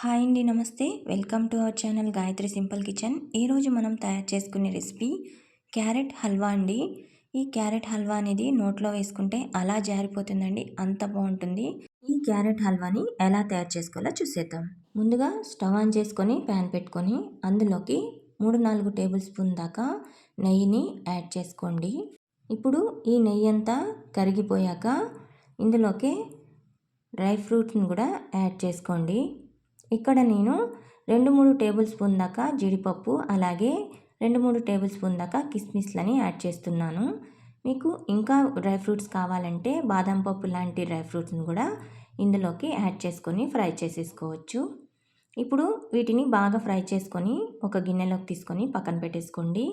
Hi అండి నమస్తే. Welcome to our channel Gayatri simple kitchen. ఈరోజు మనం తయారు చేసుకునే రెసిపీ క్యారెట్ హల్వా అండి. ఈ క్యారెట్ హల్వా అనేది నోట్లో వేసుకుంటే అలా జారిపోతుందండి. అంత బాగుంటుంది. ఈ క్యారెట్ హల్వాని ఎలా తయారు చేసుకోవాలో చూసేద్దాం. ముందుగా స్టవ్ ఆన్ చేసుకొని ప్యాన్ పెట్టుకొని అందులోకి మూడు నాలుగు టేబుల్ స్పూన్ దాకా నెయ్యిని యాడ్ చేసుకోండి. ఇప్పుడు ఈ నెయ్యి అంతా కరిగిపోయాక ఇందులోకి డ్రై ఫ్రూట్స్ని కూడా యాడ్ చేసుకోండి. ఇక్కడ నేను రెండు మూడు టేబుల్ స్పూన్ దాకా జీడిపప్పు అలాగే రెండు మూడు టేబుల్ స్పూన్ దాకా కిస్మిస్లని యాడ్ చేస్తున్నాను. మీకు ఇంకా డ్రై ఫ్రూట్స్ కావాలంటే బాదం పప్పు లాంటి డ్రై ఫ్రూట్స్ని కూడా ఇందులోకి యాడ్ చేసుకొని ఫ్రై చేసేసుకోవచ్చు. ఇప్పుడు వీటిని బాగా ఫ్రై చేసుకొని ఒక గిన్నెలోకి తీసుకొని పక్కన పెట్టేసుకోండి.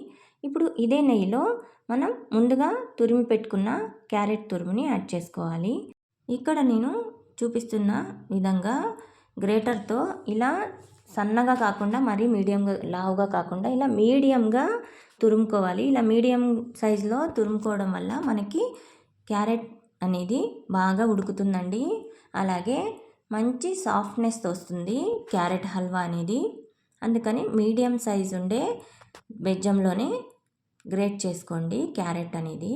ఇప్పుడు ఇదే నెయ్యిలో మనం ముందుగా తురిమి పెట్టుకున్న క్యారెట్ తురుముని యాడ్ చేసుకోవాలి. ఇక్కడ నేను చూపిస్తున్న విధంగా గ్రేటర్తో ఇలా సన్నగా కాకుండా మరీ మీడియంగా లావుగా కాకుండా ఇలా మీడియంగా తురుముకోవాలి. ఇలా మీడియం సైజులో తురుముకోవడం వల్ల మనకి క్యారెట్ అనేది బాగా ఉడుకుతుందండి. అలాగే మంచి సాఫ్ట్నెస్ వస్తుంది క్యారెట్ హల్వా అనేది. అందుకని మీడియం సైజు ఉండే బెజ్జంలోనే గ్రేట్ చేసుకోండి క్యారెట్ అనేది.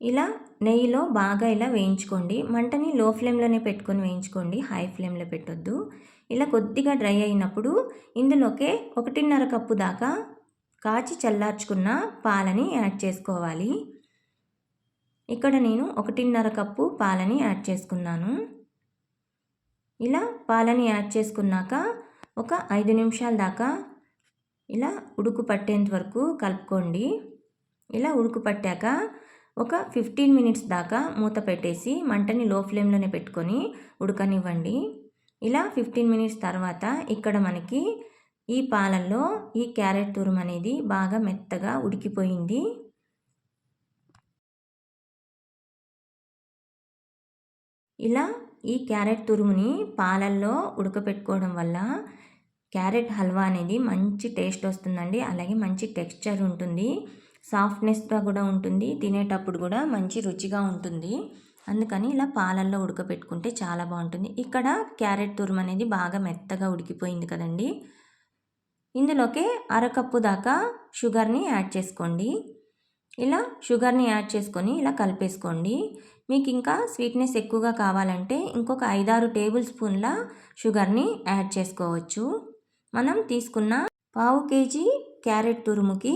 ఇలా నెయ్యిలో బాగా ఇలా వేయించుకోండి. మంటని లో ఫ్లేమ్లోనే పెట్టుకొని వేయించుకోండి. హై ఫ్లేమ్లో పెట్టొద్దు. ఇలా కొద్దిగా డ్రై అయినప్పుడు ఇందులోకే ఒకటిన్నర కప్పు దాకా కాచి చల్లార్చుకున్న పాలని యాడ్ చేసుకోవాలి. ఇక్కడ నేను ఒకటిన్నర కప్పు పాలని యాడ్ చేసుకున్నాను. ఇలా పాలని యాడ్ చేసుకున్నాక ఒక ఐదు నిమిషాల దాకా ఇలా ఉడుకు పట్టేంత వరకు కలుపుకోండి. ఇలా ఉడుకు పట్టాక ఒక ఫిఫ్టీన్ మినిట్స్ దాకా మూత పెట్టేసి మంటని లో ఫ్లేమ్లోనే పెట్టుకొని ఉడకనివ్వండి. ఇలా ఫిఫ్టీన్ మినిట్స్ తర్వాత ఇక్కడ మనకి ఈ పాలల్లో ఈ క్యారెట్ తురుము అనేది బాగా మెత్తగా ఉడికిపోయింది. ఇలా ఈ క్యారెట్ తురుముని పాలల్లో ఉడకపెట్టుకోవడం వల్ల క్యారెట్ హల్వా అనేది మంచి టేస్ట్ వస్తుందండి. అలాగే మంచి టెక్స్చర్ ఉంటుంది. సాఫ్ట్నెస్గా కూడా ఉంటుంది. తినేటప్పుడు కూడా మంచి రుచిగా ఉంటుంది. అందుకని ఇలా పాలల్లో ఉడకపెట్టుకుంటే చాలా బాగుంటుంది. ఇక్కడ క్యారెట్ తురుము అనేది బాగా మెత్తగా ఉడికిపోయింది కదండి. ఇందులోకి అరకప్పు దాకా షుగర్ని యాడ్ చేసుకోండి. ఇలా షుగర్ని యాడ్ చేసుకొని ఇలా కలిపేసుకోండి. మీకు ఇంకా స్వీట్నెస్ ఎక్కువగా కావాలంటే ఇంకొక ఐదారు టేబుల్ స్పూన్ల షుగర్ని యాడ్ చేసుకోవచ్చు. మనం తీసుకున్న పావు కేజీ క్యారెట్ తురుముకి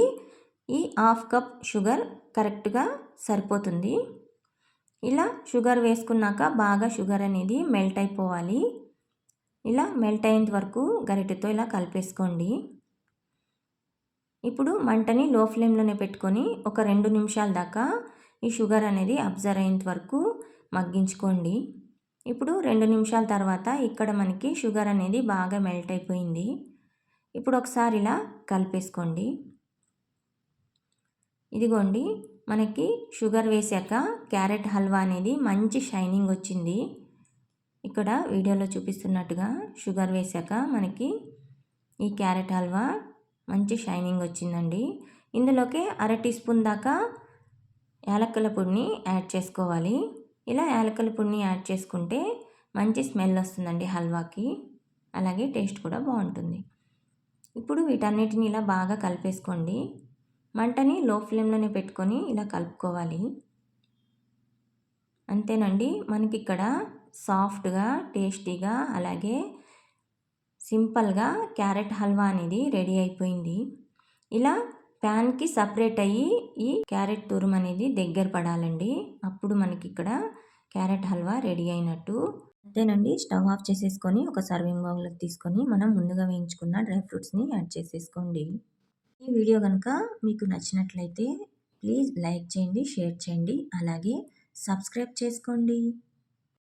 ఈ హాఫ్ కప్ షుగర్ కరెక్ట్గా సరిపోతుంది. ఇలా షుగర్ వేసుకున్నాక బాగా షుగర్ అనేది మెల్ట్ అయిపోవాలి. ఇలా మెల్ట్ అయ్యేంత వరకు గరిటెతో ఇలా కలిపేసుకోండి. ఇప్పుడు మంటని లో ఫ్లేమ్లోనే పెట్టుకొని ఒక రెండు నిమిషాల దాకా ఈ షుగర్ అనేది అబ్జర్వ్ అయ్యేంత వరకు మగ్గించుకోండి. ఇప్పుడు రెండు నిమిషాల తర్వాత ఇక్కడ మనకి షుగర్ అనేది బాగా మెల్ట్ అయిపోయింది. ఇప్పుడు ఒకసారి ఇలా కలిపేసుకోండి. ఇదిగోండి మనకి షుగర్ వేసాక క్యారెట్ హల్వా అనేది మంచి షైనింగ్ వచ్చింది. ఇక్కడ వీడియోలో చూపిస్తున్నట్టుగా షుగర్ వేసాక మనకి ఈ క్యారెట్ హల్వా మంచి షైనింగ్ వచ్చిందండి. ఇందులోకి అర టీ స్పూన్ దాకా యాలక్కల పొడిని యాడ్ చేసుకోవాలి. ఇలా యాలక్కల పొడిని యాడ్ చేసుకుంటే మంచి స్మెల్ వస్తుందండి హల్వాకి. అలాగే టేస్ట్ కూడా బాగుంటుంది. ఇప్పుడు వీటన్నిటిని ఇలా బాగా కలిపేసుకోండి. మంటని లో ఫ్లేమ్లోనే పెట్టుకొని ఇలా కలుపుకోవాలి. అంతేనండి. మనకి ఇక్కడ సాఫ్ట్గా టేస్టీగా అలాగే సింపుల్గా క్యారెట్ హల్వా అనేది రెడీ అయిపోయింది. ఇలా ప్యాన్కి సపరేట్ అయ్యి ఈ క్యారెట్ తురుము అనేది దగ్గర పడాలండి. అప్పుడు మనకి ఇక్కడ క్యారెట్ హల్వా రెడీ అయినట్టు. అంతేనండి. స్టవ్ ఆఫ్ చేసేసుకొని ఒక సర్వింగ్ బౌల్లోకి తీసుకొని మనం ముందుగా వేయించుకున్న డ్రై ఫ్రూట్స్ని యాడ్ చేసేసుకోండి. ఈ వీడియో కనుక మీకు నచ్చినట్లయితే ప్లీజ్ లైక్ చేయండి షేర్ చేయండి అలాగే సబ్స్క్రైబ్ చేసుకోండి.